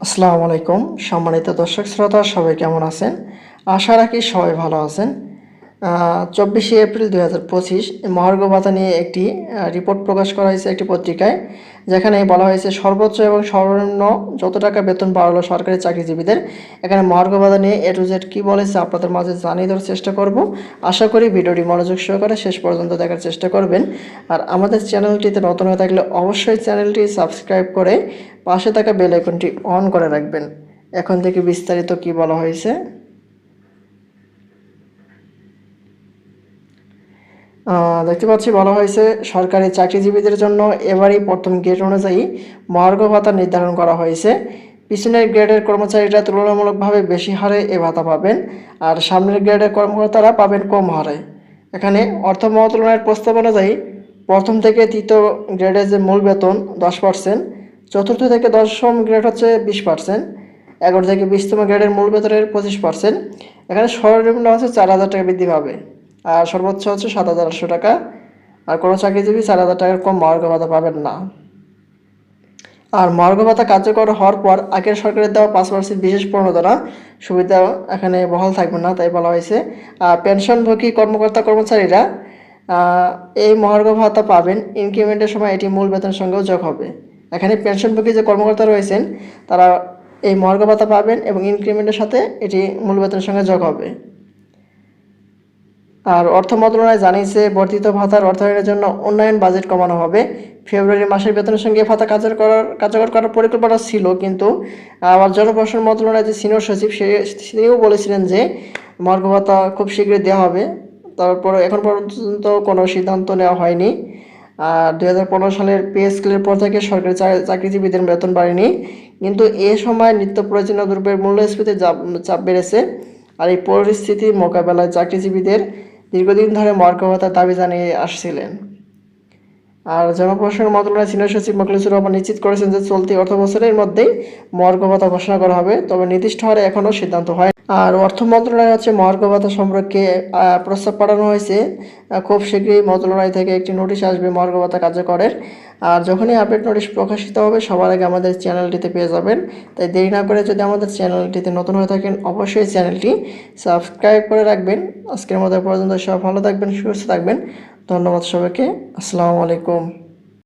আসসালামু আলাইকুম সম্মানিত দর্শক শ্রোতা সবাই কেমন আছেন? আশা রাখি সবাই ভালো আছেন। চব্বিশে এপ্রিল দুই হাজার পঁচিশ মহার্ঘ ভাতা নিয়ে একটি রিপোর্ট প্রকাশ করা হয়েছে একটি পত্রিকায়, যেখানে বলা হয়েছে সর্বোচ্চ এবং সর্বনিম্ন যত টাকা বেতন বাড়ালো সরকারি চাকরিজীবীদের, এখানে মহার্ঘ ভাতা নিয়ে এ টু জেড কী বলেছে আপনাদের মাঝে জানিয়ে দেওয়ার চেষ্টা করব। আশা করি ভিডিওটি মনোযোগ সহকারে শেষ পর্যন্ত দেখার চেষ্টা করবেন। আর আমাদের চ্যানেলটিতে নতুন হয়ে থাকলে অবশ্যই চ্যানেলটি সাবস্ক্রাইব করে পাশে থাকা বেল আইকনটি অন করে রাখবেন। এখন থেকে বিস্তারিত কি বলা হয়েছে? দেখতে পাচ্ছি বলা হয়েছে সরকারি চাকরিজীবীদের জন্য এবারই প্রথম গ্রেড অনুযায়ী মহার্ঘ ভাতা নির্ধারণ করা হয়েছে। পিছনের গ্রেডের কর্মচারীরা তুলনামূলকভাবে বেশি হারে এ ভাতা পাবেন আর সামনের গ্রেডের কর্মকর্তারা পাবেন কম হারে। এখানে অর্থ মন্ত্রণালয়ের প্রস্তাব অনুযায়ী প্রথম থেকে তৃতীয় গ্রেডের যে মূল বেতন দশ পার্সেন্ট চতুর্থ থেকে দশম গ্রেড হচ্ছে বিশ পার্সেন্ট এগারো থেকে বিশতম গ্রেডের মূল বেতনের পঁচিশ পার্সেন্ট এখানে সর্বনিম্ন হচ্ছে চার হাজার টাকা বৃদ্ধি পাবে। আর সর্বোচ্চ হচ্ছে সাত হাজার আটশো টাকা। আর কোনো চাকরিজীবী চার হাজার টাকার কম মহার্ঘ ভাতা পাবেন না। আর মহার্ঘ ভাতা কার্যকর হওয়ার পর আগের সরকারের দেওয়া পাঁচ পার্সেন্ট বিশেষ প্রণোদনা সুবিধা এখানে বহাল থাকবে না, তাই বলা হয়েছে। আর পেনশনভোগী কর্মকর্তা কর্মচারীরা এই মহার্ঘ ভাতা পাবেন ইনক্রিমেন্টের সময় এটি মূল বেতনের সঙ্গেও যোগ হবে। এখানে পেনশনভোগী যে কর্মকর্তা রয়েছেন, তারা এই মহার্ঘ ভাতা পাবেন এবং ইনক্রিমেন্টের সাথে এটি মূল বেতনের সঙ্গে যোগ হবে। আর অর্থ মন্ত্রণালয় জানিয়েছে, বর্ধিত ভাতার অর্থায়নের জন্য উন্নয়ন বাজেট কমানো হবে। ফেব্রুয়ারি মাসের বেতনের সঙ্গে ভাতা কার্যকর করার কার্যকর করার পরিকল্পনা ছিল, কিন্তু আবার জনপ্রশাসন মন্ত্রণালয়ের যে সিনিয়র সচিব, সে তিনিও বলেছিলেন যে মর্গ ভাতা খুব শীঘ্রই দেওয়া হবে। তারপর এখন পর্যন্ত কোনো সিদ্ধান্ত নেওয়া হয়নি। আর দুই হাজার পনেরো সালের পে স্কেলের পর থেকে সরকারি চাকরিজীবীদের বেতন বাড়েনি। কিন্তু এ সময় নিত্য প্রয়োজনীয় দ্রব্যের মূল্যস্ফীতি চাপ বেড়েছে। আর এই পরিস্থিতি মোকাবেলায় চাকরিজীবীদের দীর্ঘদিন ধরে মর্গ দাবি জানিয়ে আসছিলেন। আর জনপ্রশাসন মন্ত্রণালয়ের সিনিয়র সচিব মকলিসুর রহমান নিশ্চিত করেছেন যে চলতি অর্থ বছরের মধ্যেই মহার্ঘ ভাতা ঘোষণা করা হবে, তবে নির্দিষ্ট হারে এখনও সিদ্ধান্ত হয় আর অর্থ মন্ত্রণালয় হচ্ছে মহার্ঘ ভাতা সম্পর্কে প্রস্তাব পাঠানো হয়েছে। খুব শীঘ্রই মন্ত্রণালয় থেকে একটি নোটিশ আসবে মহার্ঘ ভাতা কার্যকরের। আর যখনই আপডেট নোটিশ প্রকাশিত হবে, সবার আগে আমাদের চ্যানেলটিতে পেয়ে যাবেন। তাই দেরি না করে যদি আমাদের চ্যানেলটিতে নতুন হয়ে থাকেন, অবশ্যই চ্যানেলটি সাবস্ক্রাইব করে রাখবেন। আজকের মতো পর্যন্ত সব ভালো থাকবেন, সুস্থ থাকবেন। ধন্যবাদ সবাইকে। আসসালামু আলাইকুম।